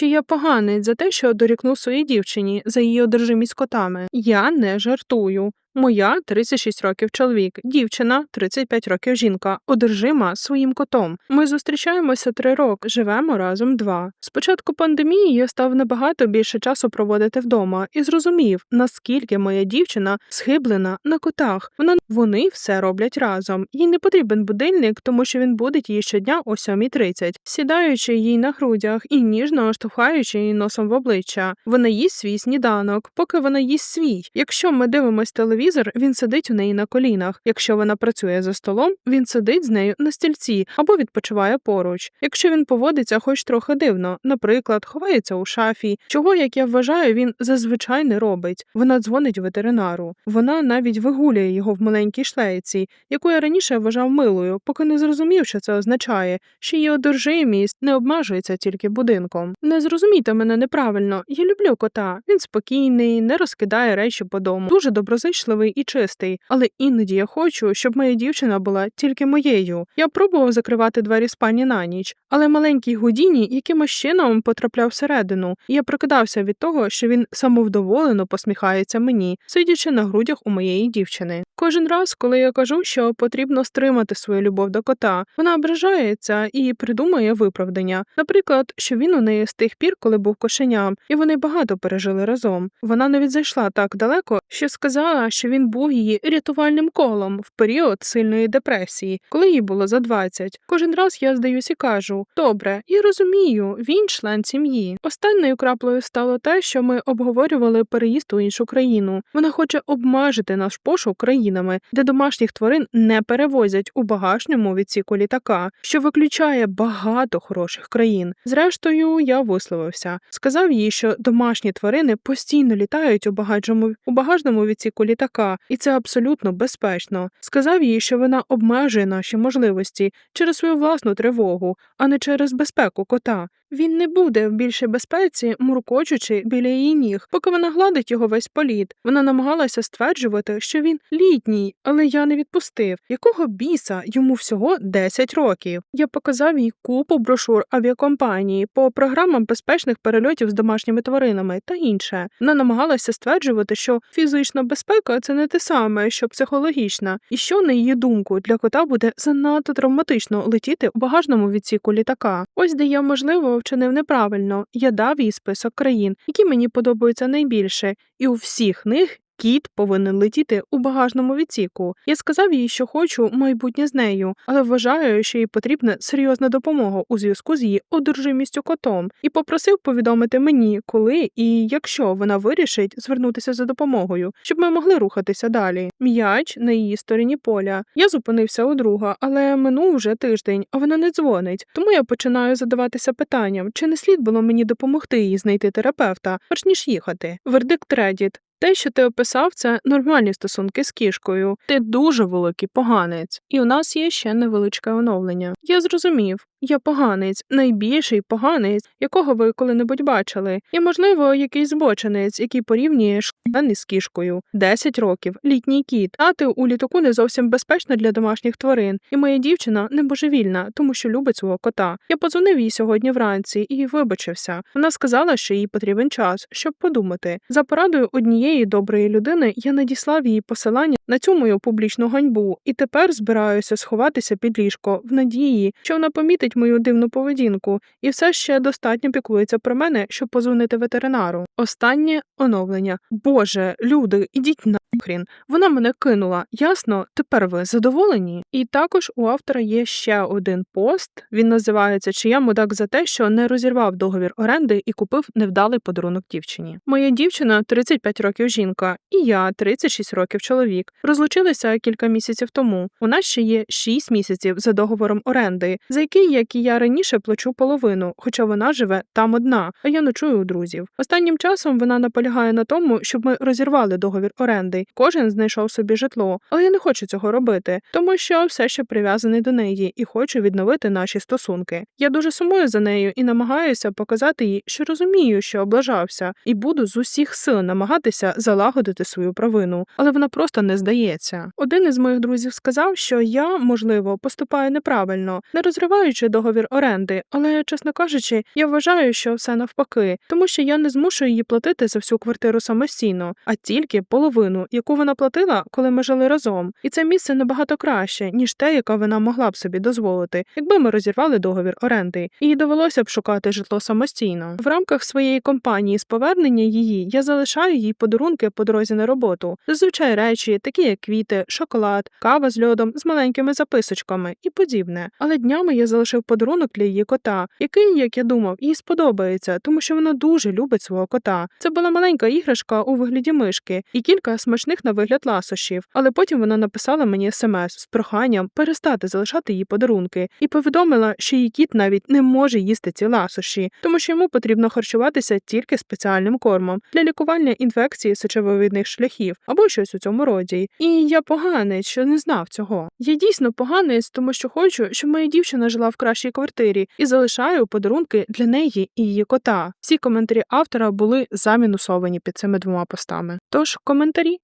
Чи я поганець за те, що дорікнув своїй дівчині за її одержимість котами? Я не жартую. Моя 36 років чоловік, дівчина 35 років жінка, одержима своїм котом. Ми зустрічаємося три роки, живемо разом два. Спочатку пандемії я став набагато більше часу проводити вдома і зрозумів, наскільки моя дівчина схиблена на котах. Вона вони все роблять разом. Їй не потрібен будильник, тому що він будить її щодня о 7.30, сідаючи їй на грудях і ніжно штовхаючи її носом в обличчя. Вона їсть свій сніданок, поки вона їсть свій. Якщо ми дивимось телевізор, він сидить у неї на колінах. Якщо вона працює за столом, він сидить з нею на стільці або відпочиває поруч. Якщо він поводиться хоч трохи дивно, наприклад, ховається у шафі, чого, як я вважаю, він зазвичай не робить. Вона дзвонить ветеринару. Вона навіть вигулює його в маленькій шлейці, яку я раніше вважав милою, поки не зрозумів, що це означає, що її одержимість не обмежується тільки будинком. Не зрозумійте мене неправильно. Я люблю кота. Він спокійний, не розкидає речі по дому, дуже доброзичливий і чистий. Але іноді я хочу, щоб моя дівчина була тільки моєю. Я пробував закривати двері спальні на ніч, але маленький Гудіні якимось чином потрапляв всередину, і я прокидався від того, що він самовдоволено посміхається мені, сидячи на грудях у моєї дівчини. Кожен раз, коли я кажу, що потрібно стримати свою любов до кота, вона ображається і придумує виправдання. Наприклад, що він у неї з тих пір, коли був кошеням, і вони багато пережили разом. Вона навіть зайшла так далеко, що сказала, що він був її рятувальним колом в період сильної депресії, коли їй було за 20. Кожен раз я здаюсь і кажу: добре, я розумію, він член сім'ї. Останньою краплею стало те, що ми обговорювали переїзд у іншу країну. Вона хоче обмежити наш пошук країнами, де домашніх тварин не перевозять у багажному відсіку літака, що виключає багато хороших країн. Зрештою, я висловився, сказав їй, що домашні тварини постійно літають у багажному у багажному відсіку літака, і це абсолютно безпечно. Сказав їй, що вона обмежує наші можливості через свою власну тривогу, а не через безпеку кота. Він не буде в більшій безпеці, муркочучи біля її ніг, поки вона гладить його весь політ. Вона намагалася стверджувати, що він літній, але я не відпустив. Якого біса йому всього 10 років. Я показав їй купу брошур авіакомпанії по програмам безпечних перельотів з домашніми тваринами та інше. Вона намагалася стверджувати, що фізична безпека це не те саме, що психологічна, і що, на її думку, для кота буде занадто травматично летіти у багажному відсіку літака. Ось де я можливо вчинив неправильно. Я дав їй список країн, які мені подобаються найбільше, і у всіх них. Кіт повинен летіти у багажному відсіку. Я сказав їй, що хочу майбутнє з нею, але вважаю, що їй потрібна серйозна допомога у зв'язку з її одержимістю котом, і попросив повідомити мені, коли і якщо вона вирішить звернутися за допомогою, щоб ми могли рухатися далі. М'яч на її стороні поля. Я зупинився у друга, але минув вже тиждень, а вона не дзвонить. Тому я починаю задаватися питанням, чи не слід було мені допомогти їй знайти терапевта, перш ніж їхати. Вердикт Редіт. Те, що ти описав, це нормальні стосунки з кішкою. Ти дуже великий поганець, і у нас є ще невеличке оновлення. Я зрозумів, я поганець, найбільший поганець, якого ви коли-небудь бачили, і, можливо, якийсь збочинець, який порівнює шканий з кішкою. 10 років, літній кіт. Тати у літаку не зовсім безпечно для домашніх тварин, і моя дівчина не божевільна, тому що любить свого кота. Я подзвонив їй сьогодні вранці і вибачився. Вона сказала, що їй потрібен час, щоб подумати. За порадою однієї доброї людини я надіслав їй посилання на цю мою публічну ганьбу, і тепер збираюся сховатися під ліжко в надії, що вона помітить мою дивну поведінку, і все ще достатньо піклується про мене, щоб позвонити ветеринару. Останнє оновлення. Боже, люди, ідіть нахрін. Вона мене кинула. Ясно, тепер ви задоволені? І також у автора є ще один пост. Він називається Чи я мудак за те, що не розірвав договір оренди і купив невдалий подарунок дівчині. Моя дівчина 35 років жінка, і я 36 років чоловік. Розлучилися кілька місяців тому. У нас ще є 6 місяців за договором оренди, за який, як і я раніше, плачу половину, хоча вона живе там одна, а я ночую у друзів. Останнім часом вона наполягає на тому, щоб ми розірвали договір оренди. Кожен знайшов собі житло, але я не хочу цього робити, тому що все ще прив'язаний до неї і хочу відновити наші стосунки. Я дуже сумую за нею і намагаюся показати їй, що розумію, що облажався, і буду з усіх сил намагатися залагодити свою провину, але вона просто не здається. Один із моїх друзів сказав, що я, можливо, поступаю неправильно, не розриваючи договір оренди, але, чесно кажучи, я вважаю, що все навпаки, тому що я не змушую її платити за всю квартиру самостійно, а тільки половину, яку вона платила, коли ми жили разом. І це місце набагато краще, ніж те, яке вона могла б собі дозволити, якби ми розірвали договір оренди, і довелося б шукати житло самостійно. В рамках своєї компанії з повернення її я залишаю їй подарунки по дорозі на роботу, зазвичай речі, такі як квіти, шоколад, кава з льодом з маленькими записочками і подібне. Але днями я залишив подарунок для її кота, який, як я думав, їй сподобається, тому що вона дуже любить свого кота. Це була маленька іграшка у вигляді мишки і кілька смачних на вигляд ласощів. Але потім вона написала мені смс з проханням перестати залишати їй подарунки і повідомила, що її кіт навіть не може їсти ці ласощі, тому що йому потрібно харчуватися тільки спеціальним кормом для лікування інфекції сечовивідних шляхів або щось у цьому роді. І я поганець, що не знав цього. Я дійсно поганець, тому що хочу, щоб моя дівчина жила в кращій квартирі і залишаю подарунки для неї і її кота. Всі коментарі автора були замінусовані під цими двома постами. Тож коментарі.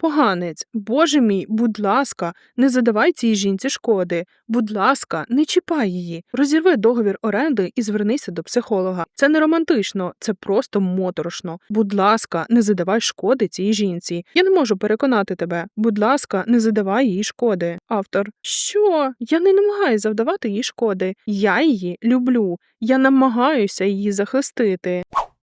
Поганець, боже мій, будь ласка, не задавай цій жінці шкоди. Будь ласка, не чіпай її. Розірви договір оренди і звернися до психолога. Це не романтично, це просто моторошно. Будь ласка, не задавай шкоди цій жінці. Я не можу переконати тебе. Будь ласка, не задавай їй шкоди. Автор. Що? Я не намагаюся завдавати їй шкоди. Я її люблю. Я намагаюся її захистити.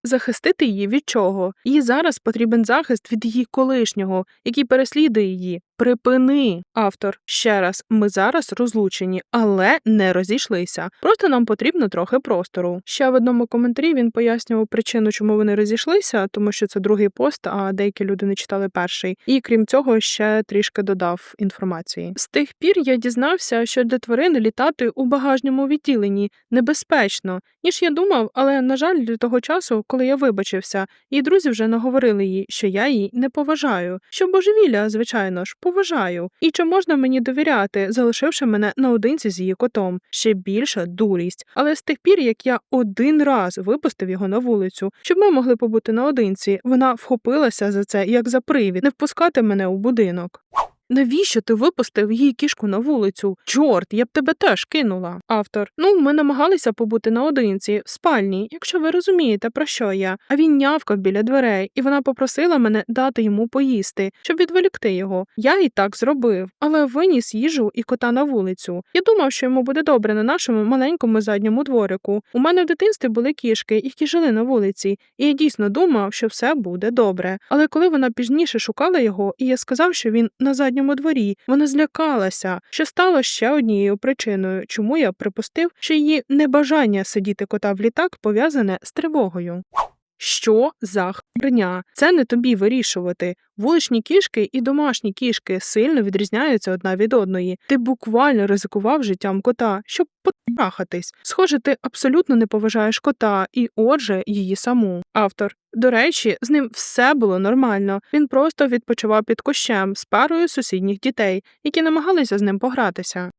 Захистити її від чого? Їй зараз потрібен захист від її колишнього, який переслідує її. Припини, автор. Ще раз, ми зараз розлучені, але не розійшлися. Просто нам потрібно трохи простору. Ще в одному коментарі він пояснював причину, чому вони розійшлися, тому що це другий пост, а деякі люди не читали перший. І крім цього, ще трішки додав інформації. З тих пір я дізнався, що для тварин літати у багажньому відділенні небезпечно, ніж я думав, але на жаль, для того часу, коли я вибачився, її друзі вже наговорили їй, що я її не поважаю. Що божевілля, звичайно ж, поважаю. І чи можна мені довіряти, залишивши мене наодинці з її котом? Ще більша дурість. Але з тих пір, як я один раз випустив його на вулицю, щоб ми могли побути наодинці, вона вхопилася за це як за привід, не впускати мене у будинок. Навіщо ти випустив її кішку на вулицю? Чорт, я б тебе теж кинула. Автор. Ну, ми намагалися побути наодинці, в спальні, якщо ви розумієте, про що я. А він нявкав біля дверей, і вона попросила мене дати йому поїсти, щоб відволікти його. Я і так зробив, але виніс їжу і кота на вулицю. Я думав, що йому буде добре на нашому маленькому задньому дворику. У мене в дитинстві були кішки, які жили на вулиці, і я дійсно думав, що все буде добре. Але коли вона пізніше шукала його, і я сказав, що він на задньому дворі, вона злякалася, що стало ще однією причиною, чому я припустив, що її небажання сидіти кота в літак пов'язане з тривогою. Що за херня? Це не тобі вирішувати. Вуличні кішки і домашні кішки сильно відрізняються одна від одної. Ти буквально ризикував життям кота, щоб потрахатись. Схоже, ти абсолютно не поважаєш кота і, отже, її саму. Автор. До речі, з ним все було нормально. Він просто відпочивав під кущем з парою сусідніх дітей, які намагалися з ним погратися.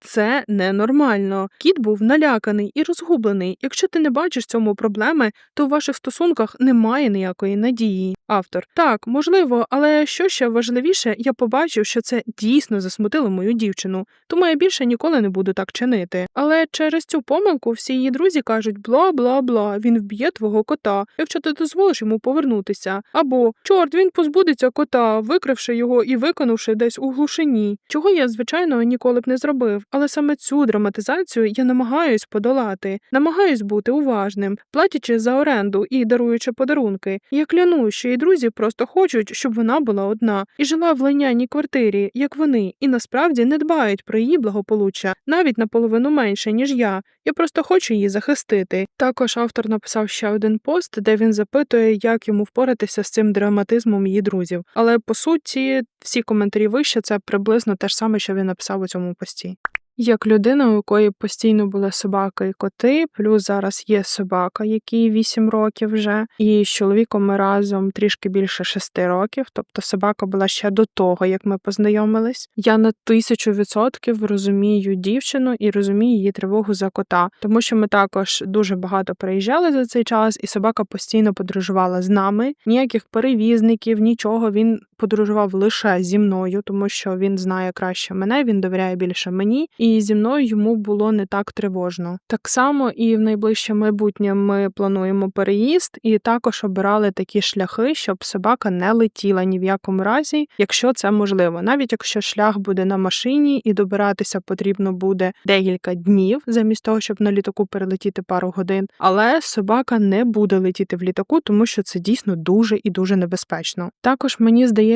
Це ненормально. Кіт був наляканий і розгублений. Якщо ти не бачиш цьому проблеми, то у ваших стосунках немає ніякої надії. Автор так, можливо, але що ще важливіше, я побачив, що це дійсно засмутило мою дівчину, тому я більше ніколи не буду так чинити. Але через цю помилку всі її друзі кажуть бла бла бла, він вб'є твого кота, якщо ти дозволиш йому повернутися. Або чорт, він позбудеться кота, викривши його і виконавши десь у глушині. Чого я, звичайно, ніколи б не зробив. Але саме цю драматизацію я намагаюсь подолати, намагаюсь бути уважним, платячи за оренду і даруючи подарунки. Я клянусь, що її друзі просто хочуть, щоб вона була одна і жила в лайняній квартирі, як вони, і насправді не дбають про її благополуччя навіть наполовину менше, ніж я. Я просто хочу її захистити. Також автор написав ще один пост, де він запитує, як йому впоратися з цим драматизмом її друзів. Але по суті, всі коментарі вище це приблизно те ж саме, що він написав у цьому пості. Як людина, у якої постійно були собака і коти, плюс зараз є собака, якій 8 років вже, і з чоловіком ми разом трішки більше 6 років. Тобто собака була ще до того, як ми познайомились. Я на тисячу відсотків розумію дівчину і розумію її тривогу за кота, тому що ми також дуже багато переїжджали за цей час, і собака постійно подорожувала з нами. Ніяких перевізників, нічого він подорожував лише зі мною, тому що він знає краще мене, він довіряє більше мені, і зі мною йому було не так тривожно. Так само і в найближче майбутнє ми плануємо переїзд, і також обирали такі шляхи, щоб собака не летіла ні в якому разі, якщо це можливо, навіть якщо шлях буде на машині і добиратися потрібно буде декілька днів, замість того, щоб на літаку перелетіти пару годин. Але собака не буде летіти в літаку, тому що це дійсно дуже і дуже небезпечно. Також мені здається,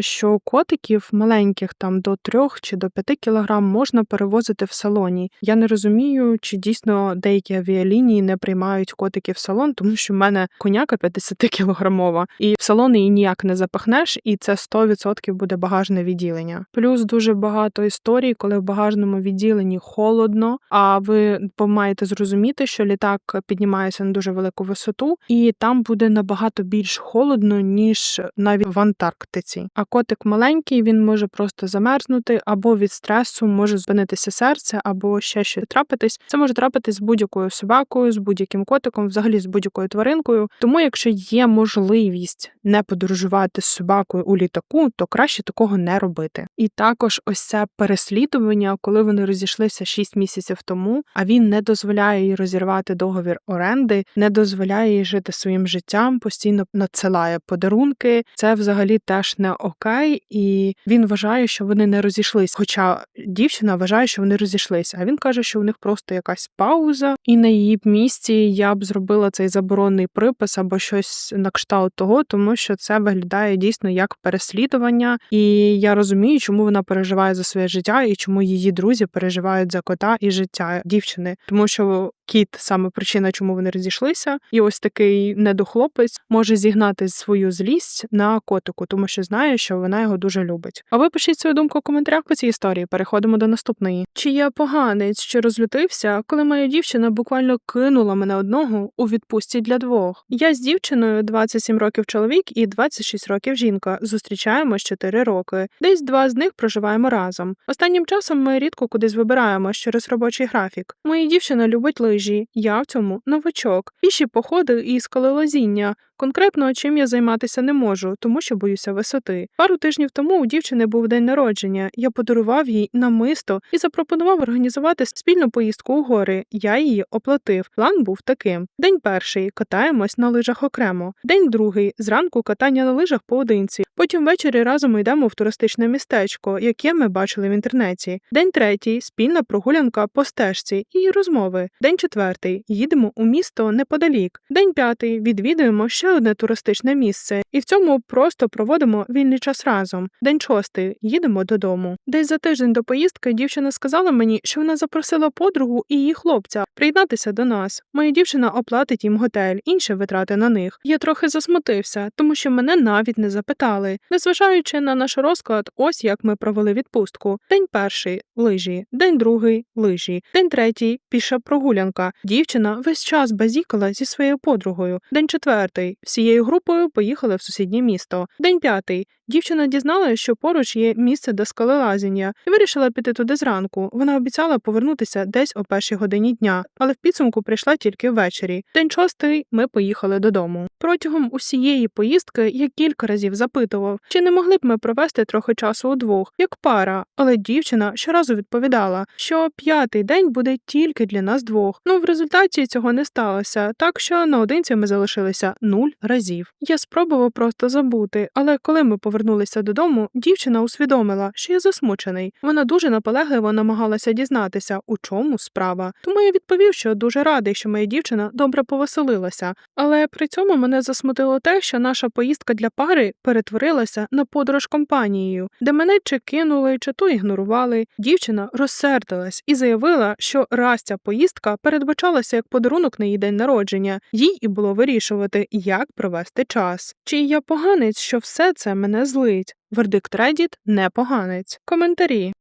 що котиків маленьких там до 3 чи до 5 кілограм можна перевозити в салоні. Я не розумію, чи дійсно деякі авіалінії не приймають котиків в салон, тому що в мене коняка 50 кілограмова, і в салон її ніяк не запахнеш, і це 100% буде багажне відділення. Плюс дуже багато історій, коли в багажному відділенні холодно, а ви маєте зрозуміти, що літак піднімається на дуже велику висоту, і там буде набагато більш холодно, ніж навіть в Антарктиці. А котик маленький, він може просто замерзнути, або від стресу може зупинитися серце, або ще щось трапитись. Це може трапитись з будь-якою собакою, з будь-яким котиком, взагалі з будь-якою тваринкою. Тому, якщо є можливість не подорожувати з собакою у літаку, то краще такого не робити. І також ось це переслідування, коли вони розійшлися 6 місяців тому, а він не дозволяє їй розірвати договір оренди, не дозволяє їй жити своїм життям, постійно надсилає подарунки. Це взагалі теж не окей, і він вважає, що вони не розійшлись. Хоча дівчина вважає, що вони розійшлися. А він каже, що у них просто якась пауза, і на її місці я б зробила цей заборонний припис або щось на кшталт того, тому що це виглядає дійсно як переслідування, і я розумію, чому вона переживає за своє життя і чому її друзі переживають за кота і життя дівчини, тому що кіт саме причина, чому вони розійшлися, і ось такий недохлопець може зігнати свою злість на котику, тому що знає, що вона його дуже любить. А ви пишіть свою думку в коментарях по цій історії. Переходимо до наступної. Чи я поганець, що розлютився, коли моя дівчина буквально кинула мене одного у відпустці для двох? Я з дівчиною 27 років чоловік і 26 років жінка. Зустрічаємось 4 роки. Десь два з них проживаємо разом. Останнім часом ми рідко кудись вибираємось через робочий графік. Моя дівчина любить лижі, я в цьому новачок. Піші походи і скалолазіння. Конкретно чим я займатися не можу, тому що боюся висоти. Пару тижнів тому у дівчини був день народження. Я подарував їй намисто і запропонував організувати спільну поїздку у гори. Я її оплатив. План був таким: день перший катаємось на лижах окремо. День другий зранку катання на лижах поодинці. Потім ввечері разом йдемо в туристичне містечко, яке ми бачили в інтернеті. День третій спільна прогулянка по стежці і розмови. День четвертий їдемо у місто неподалік. День п'ятий відвідуємо ще одне туристичне місце, і в цьому просто проводимо вільний час разом. День шостий їдемо додому. Десь за тиждень до поїздки дівчина сказала мені, що вона запросила подругу і її хлопця приєднатися до нас. Моя дівчина оплатить їм готель, інші витрати на них. Я трохи засмутився, тому що мене навіть не запитали. Незважаючи на наш розклад, ось як ми провели відпустку. День перший лижі, день другий лижі, день третій піша прогулянка. Дівчина весь час базікала зі своєю подругою. День четвертий всією групою поїхали в сусіднє місто. День п'ятий дівчина дізналася, що поруч є місце до скалелазіння, і вирішила піти туди зранку. Вона обіцяла повернутися десь о першій годині дня, але в підсумку прийшла тільки ввечері. День шостий ми поїхали додому. Протягом усієї поїздки я кілька разів запитував, чи не могли б ми провести трохи часу удвох, як пара, але дівчина щоразу відповідала, що п'ятий день буде тільки для нас двох. Ну в результаті цього не сталося, так що наодинці ми залишилися нуль разів. Я спробував просто забути, але коли ми повернулися додому, дівчина усвідомила, що я засмучений. Вона дуже наполегливо намагалася дізнатися, у чому справа. Тому я відповів, що дуже радий, що моя дівчина добре повеселилася. Але при цьому мене засмутило те, що наша поїздка для пари перетворилася на подорож компанією, де мене чи кинули, чи то ігнорували. Дівчина розсердилась і заявила, що раз ця поїздка передбачалася як подарунок на її день народження. Їй і було вирішувати, як провести час. Чи я поганець, що все це мене злить? Вердикт Reddit – не поганець. Коментарі.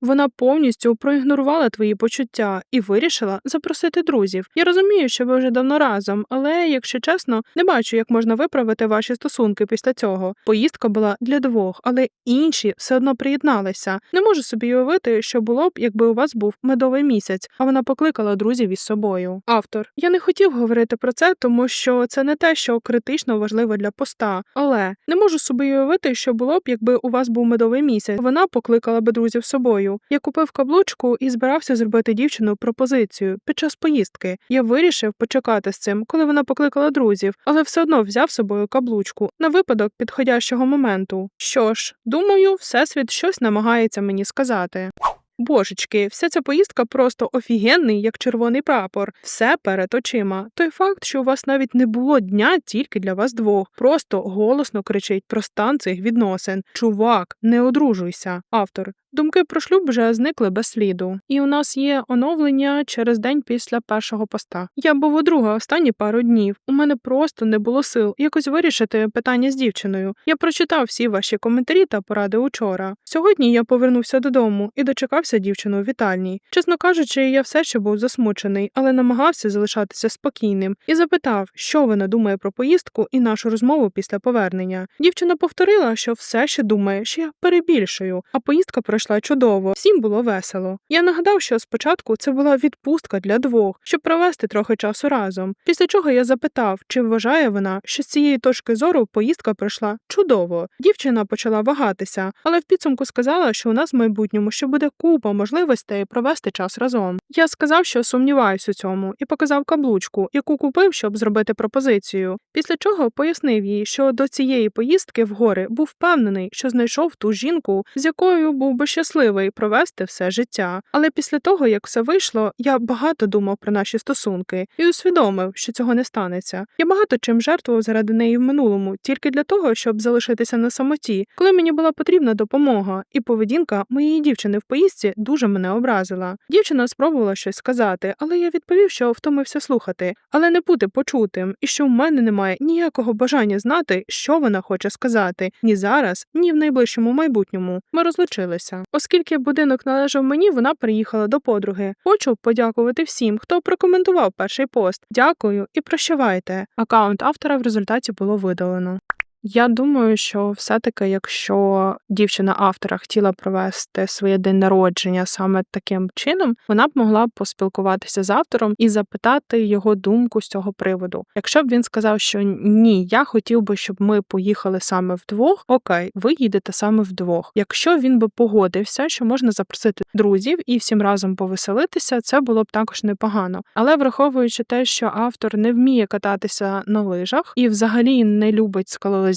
Вона повністю проігнорувала твої почуття і вирішила запросити друзів. Я розумію, що ви вже давно разом, але, якщо чесно, не бачу, як можна виправити ваші стосунки після цього. Поїздка була для двох, але інші все одно приєдналися. Не можу собі уявити, що було б, якби у вас був медовий місяць, а вона покликала друзів із собою. Автор, я не хотів говорити про це, тому що це не те, що критично важливо для поста, але не можу собі уявити, що було б, якби у вас був медовий місяць. Вона покликала би друзів з собою. Я купив каблучку і збирався зробити дівчину пропозицію під час поїздки. Я вирішив почекати з цим, коли вона покликала друзів, але все одно взяв з собою каблучку на випадок підходящого моменту. Що ж, думаю, всесвіт щось намагається мені сказати. Божечки, вся ця поїздка просто офігенний, як червоний прапор. Все перед очима. Той факт, що у вас навіть не було дня тільки для вас двох, просто голосно кричить про стан цих відносин. Чувак, не одружуйся. Автор. Думки про шлюб вже зникли без сліду. І у нас є оновлення через день після першого поста. Я був у друга останні пару днів. У мене просто не було сил якось вирішити питання з дівчиною. Я прочитав всі ваші коментарі та поради учора. Сьогодні я повернувся додому і дочекався дівчину у вітальні. Чесно кажучи, я все ще був засмучений, але намагався залишатися спокійним і запитав, що вона думає про поїздку і нашу розмову після повернення. Дівчина повторила, що все ще думає, що я перебільшую, а поїздка пройшла чудово. Всім було весело. Я нагадав, що спочатку це була відпустка для двох, щоб провести трохи часу разом. Після чого я запитав, чи вважає вона, що з цієї точки зору поїздка пройшла чудово. Дівчина почала вагатися, але в підсумку сказала, що у нас в майбутньому ще буде купа можливостей провести час разом. Я сказав, що сумніваюсь у цьому, і показав каблучку, яку купив, щоб зробити пропозицію. Після чого пояснив їй, що до цієї поїздки в гори був впевнений, що знайшов ту жінку, з якою був би щасливий провести все життя. Але після того, як все вийшло, я багато думав про наші стосунки і усвідомив, що цього не станеться. Я багато чим жертвував заради неї в минулому, тільки для того, щоб залишитися на самоті, коли мені була потрібна допомога, і поведінка моєї дівчини в поїздці дуже мене образила. Дівчина спробувала щось сказати, але я відповів, що втомився слухати, але не бути почутим, і що в мене немає ніякого бажання знати, що вона хоче сказати ні зараз, ні в найближчому майбутньому. Ми розлучилися. Оскільки будинок належав мені, вона приїхала до подруги. Хочу подякувати всім, хто прокоментував перший пост. Дякую і прощавайте. Акаунт автора в результаті було видалено. Я думаю, що все-таки, якщо дівчина автора хотіла провести своє день народження саме таким чином, вона б могла б поспілкуватися з автором і запитати його думку з цього приводу. Якщо б він сказав, що ні, я хотів би, щоб ми поїхали саме вдвох, окей, ви їдете саме вдвох. Якщо він би погодився, що можна запросити друзів і всім разом повеселитися, це було б також непогано. Але враховуючи те, що автор не вміє кататися на лижах і взагалі не любить скалолазіння,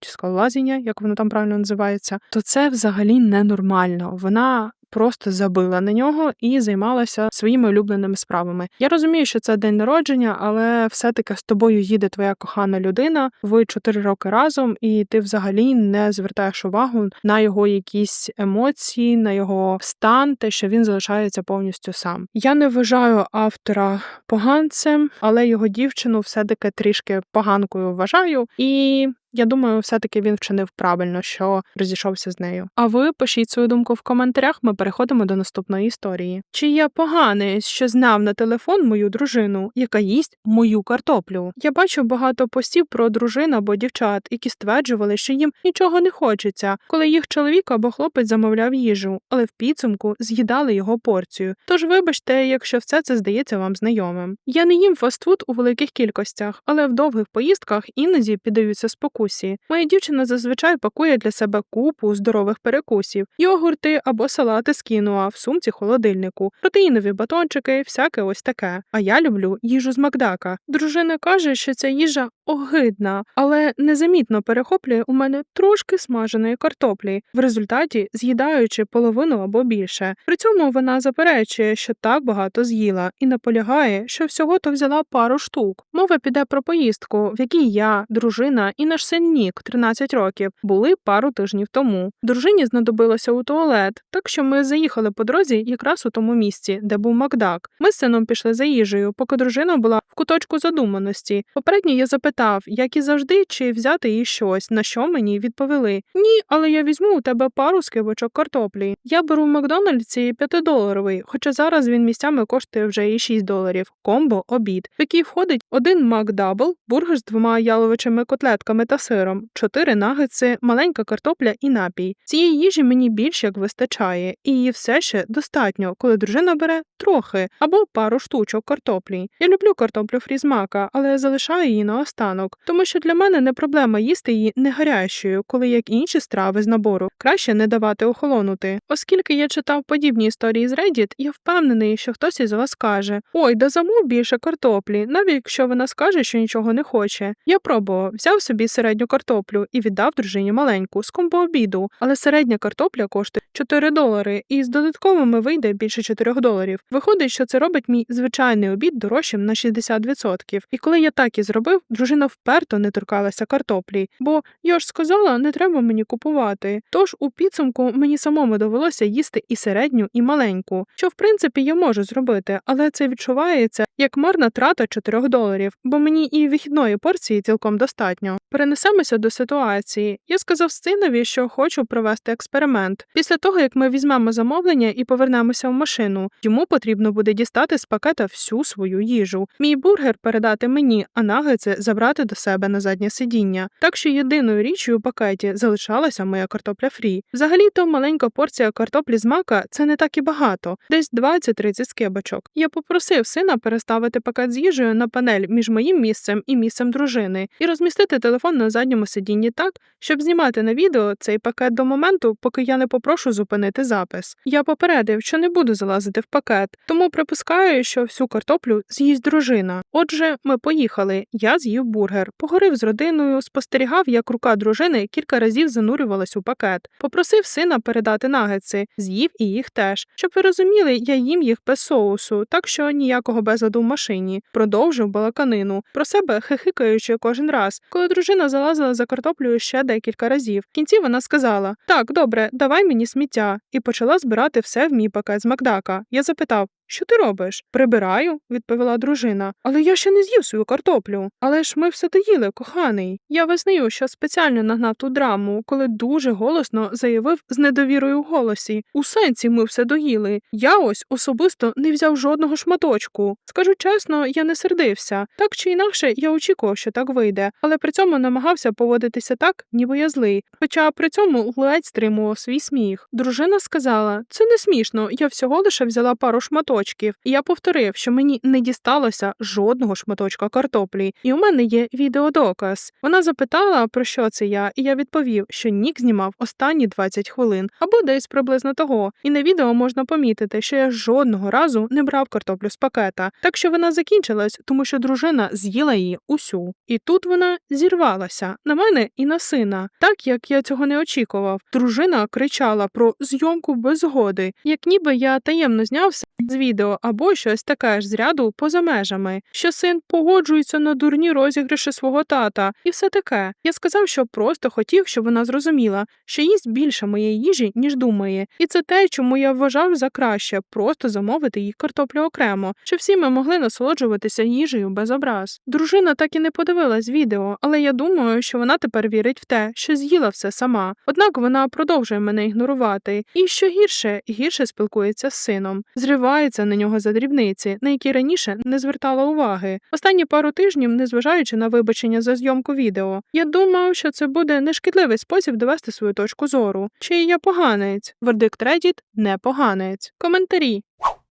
чи скалолазіння, як воно там правильно називається, то це взагалі ненормально. Вона просто забила на нього і займалася своїми улюбленими справами. Я розумію, що це день народження, але все-таки з тобою їде твоя кохана людина. Ви чотири роки разом, і ти взагалі не звертаєш увагу на його якісь емоції, на його стан, те, що він залишається повністю сам. Я не вважаю автора поганцем, але його дівчину все-таки трішки поганкою вважаю і. Я думаю, все-таки він вчинив правильно, що розійшовся з нею. А ви пишіть свою думку в коментарях. Ми переходимо до наступної історії. Чи я поганий, що знав на телефон мою дружину, яка їсть мою картоплю? Я бачу багато постів про дружин або дівчат, які стверджували, що їм нічого не хочеться, коли їх чоловік або хлопець замовляв їжу, але в підсумку з'їдали його порцію. Тож вибачте, якщо все це здається вам знайомим. Я не їм фастфуд у великих кількостях, але в довгих поїздках іноді піддаються спокусі. Моя дівчина зазвичай пакує для себе купу здорових перекусів, йогурти або салати з кіноа в сумці холодильнику, протеїнові батончики, всяке ось таке. А я люблю їжу з Макдака. Дружина каже, що ця їжа огидна, але незамітно перехоплює у мене трошки смаженої картоплі, в результаті з'їдаючи половину або більше. При цьому вона заперечує, що так багато з'їла, і наполягає, що всього то взяла пару штук. Мова піде про поїздку, в якій я, дружина і наш син Нік, 13 років, були пару тижнів тому. Дружині знадобилося у туалет, так що ми заїхали по дорозі якраз у тому місці, де був Макдак. Ми з сином пішли за їжею, поки дружина була в куточку задуманості. Попередньо я запитав. Запитав, як і завжди, чи взяти їй щось, на що мені відповіли: Ні, але я візьму у тебе пару скибочок картоплі. Я беру в Макдональдсі 5-доларовий, хоча зараз він місцями коштує вже і 6 доларів. Комбо обід, в який входить один Макдабл, бургер з двома яловичими котлетками та сиром, чотири нагетси, маленька картопля і напій. Цієї їжі мені більш як вистачає, і її все ще достатньо, коли дружина бере трохи або пару штучок картоплі. Я люблю картоплю фрізмака, але залишаю її на останок, тому що для мене не проблема їсти її не гарячою, коли як інші страви з набору краще не давати охолонути. Оскільки я читав подібні історії з Reddit, я впевнений, що хтось із вас каже: Ой, да замов більше картоплі, навіть якщо вона скаже, що нічого не хоче. Я пробував, взяв собі середню картоплю і віддав дружині маленьку з комбо обіду, але середня картопля коштує 4 долари, і з додатковими вийде більше 4 доларів. Виходить, що це робить мій звичайний обід дорожчим на 60%. І коли я так і зробив, дружина вперто не торкалася картоплі, бо я ж сказала, не треба мені купувати. Тож у підсумку мені самому довелося їсти і середню, і маленьку, що в принципі я можу зробити, але це відчувається як марна трата 4 доларів, бо мені і вихідної порції цілком достатньо. Перенесемося до ситуації. Я сказав синові, що хочу провести експеримент. Після того, як ми візьмемо замовлення і повернемося в машину, йому потрібно буде дістати з пакета всю свою їжу. Мій бургер передати мені, а нагетси забрати до себе на заднє сидіння. Так що єдиною річчю у пакеті залишалася моя картопля фрі. Взагалі-то маленька порція картоплі з мака це не так і багато, десь 20-30 скибочок. Я попросив сина переставити пакет з їжею на панель між моїм місцем і місцем дружини і розмістити телефон на задньому сидінні так, щоб знімати на відео цей пакет до моменту, поки я не попрошу зупинити запис. Я попередив, що не буду залазити в пакет, тому припускаю, що всю картоплю з'їсть дружина. Отже, ми поїхали. Я з'їв бургер, поговорив з родиною, спостерігав, як рука дружини кілька разів занурювалась у пакет. Попросив сина передати нагетси, з'їв і їх теж. Щоб ви розуміли, я їм їх без соусу, так що ніякого безладу в машині. Продовжив балаканину, про себе хихикаючи кожен раз, коли дружина залазила за картоплею ще декілька разів. В кінці вона сказала: Так, добре, давай мені сміття, і почала збирати все в мій пакет з Макдака. Я запитав. Що ти робиш? Прибираю, відповіла дружина. Але я ще не з'їв свою картоплю. Але ж ми все доїли, коханий. Я визнаю, що спеціально нагнав ту драму, коли дуже голосно заявив з недовірою в голосі. У сенсі ми все доїли. Я ось особисто не взяв жодного шматочку. Скажу чесно, я не сердився. Так чи інакше, я очікував, що так вийде, але при цьому намагався поводитися так, ніби я злий. Хоча при цьому ледь стримував свій сміх. Дружина сказала: це не смішно, я всього лише взяла пару шматочків. І я повторив, що мені не дісталося жодного шматочка картоплі, і у мене є відеодоказ. Вона запитала, про що це я, і я відповів, що Нік знімав останні 20 хвилин або десь приблизно того. І на відео можна помітити, що я жодного разу не брав картоплю з пакета, так що вона закінчилась, тому що дружина з'їла її усю. І тут вона зірвалася на мене і на сина, так як я цього не очікував. Дружина кричала про зйомку без згоди, як ніби я таємно знявся з відео або щось таке ж з ряду поза межами, що син погоджується на дурні розіграші свого тата, і все таке. Я сказав, що просто хотів, щоб вона зрозуміла, що їсть більше моєї їжі, ніж думає, і це те, чому я вважав за краще просто замовити їй картоплю окремо, щоб всі ми могли насолоджуватися їжею без образ. Дружина так і не подивилась відео, але я думаю, що вона тепер вірить в те, що з'їла все сама. Однак вона продовжує мене ігнорувати, і що гірше, гірше спілкується з сином, зривається на нього за дрібниці, на які раніше не звертала уваги. Останні пару тижнів, незважаючи на вибачення за зйомку відео, я думав, що це буде нешкідливий спосіб довести свою точку зору. Чи я поганець? Вердикт Reddit – не поганець. Коментарі.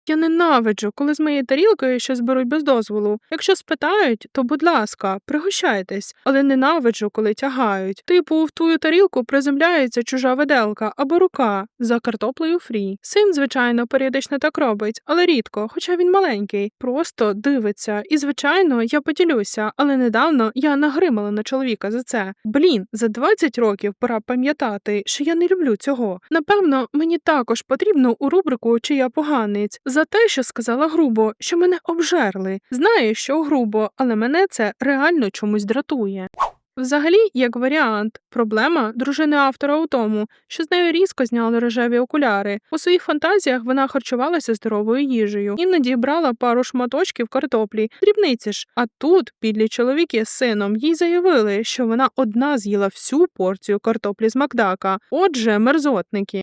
Я ненавиджу, коли з моєї тарілки щось беруть без дозволу. Якщо спитають, то будь ласка, пригощайтесь, але ненавиджу, коли тягають. Типу, в твою тарілку приземляється чужа виделка або рука за картоплею фрі. Син, звичайно, періодично так робить, але рідко, хоча він маленький, просто дивиться. І, звичайно, я поділюся, але недавно я нагримала на чоловіка за це. Блін, за 20 років пора пам'ятати, що я не люблю цього. Напевно, мені також потрібно у рубрику чи я поганець за те, що сказала грубо, що мене обжерли. Знаю, що грубо, але мене це реально чомусь дратує. Взагалі, як варіант, проблема дружини автора у тому, що з нею різко зняли рожеві окуляри. У своїх фантазіях вона харчувалася здоровою їжею, іноді брала пару шматочків картоплі, дрібниці ж. А тут підлі чоловіки з сином їй заявили, що вона одна з'їла всю порцію картоплі з Макдака. Отже, мерзотники.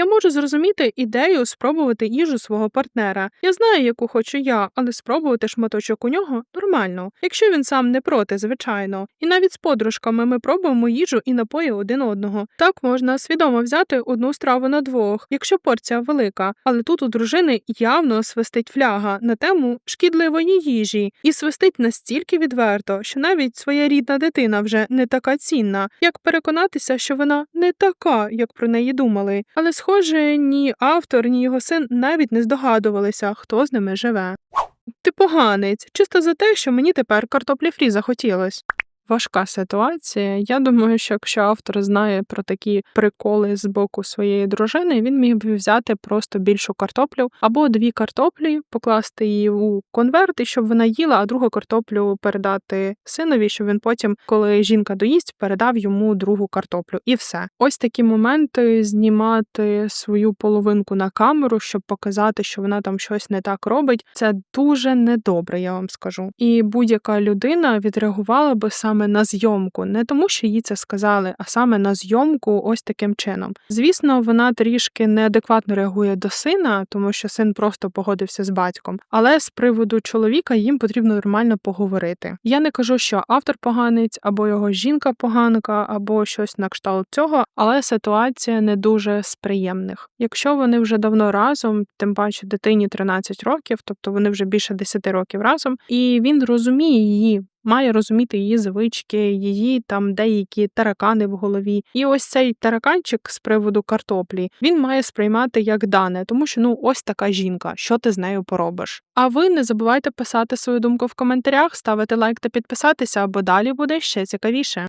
Я можу зрозуміти ідею спробувати їжу свого партнера. Я знаю, яку хочу я, але спробувати шматочок у нього нормально, якщо він сам не проти, звичайно. І навіть з подружками ми пробуємо їжу і напої один одного. Так можна свідомо взяти одну страву на двох, якщо порція велика. Але тут у дружини явно свистить фляга на тему шкідливої їжі, і свистить настільки відверто, що навіть своя рідна дитина вже не така цінна. Як переконатися, що вона не така, як про неї думали. Але схоже, ні автор, ні його син навіть не здогадувалися, хто з ними живе. Ти поганець, чисто за те, що мені тепер картоплі фрі захотілось. Важка ситуація. Я думаю, що якщо автор знає про такі приколи з боку своєї дружини, він міг би взяти просто більшу картоплю або дві картоплі, покласти її у конверт, і щоб вона їла, а другу картоплю передати синові, щоб він потім, коли жінка доїсть, передав йому другу картоплю. І все. Ось такі моменти знімати свою половинку на камеру, щоб показати, що вона там щось не так робить. Це дуже недобре, я вам скажу. І будь-яка людина відреагувала би саме на зйомку, не тому, що їй це сказали, а саме на зйомку ось таким чином. Звісно, вона трішки неадекватно реагує до сина, тому що син просто погодився з батьком. Але з приводу чоловіка їм потрібно нормально поговорити. Я не кажу, що автор поганець, або його жінка поганка, або щось на кшталт цього, але ситуація не дуже з приємних. Якщо вони вже давно разом, тим паче дитині 13 років, тобто вони вже більше 10 років разом, і він розуміє її. Має розуміти її звички, її там деякі таракани в голові. І ось цей тараканчик з приводу картоплі він має сприймати як дане, тому що ну ось така жінка, що ти з нею поробиш. А ви не забувайте писати свою думку в коментарях, ставити лайк та підписатися, бо далі буде ще цікавіше.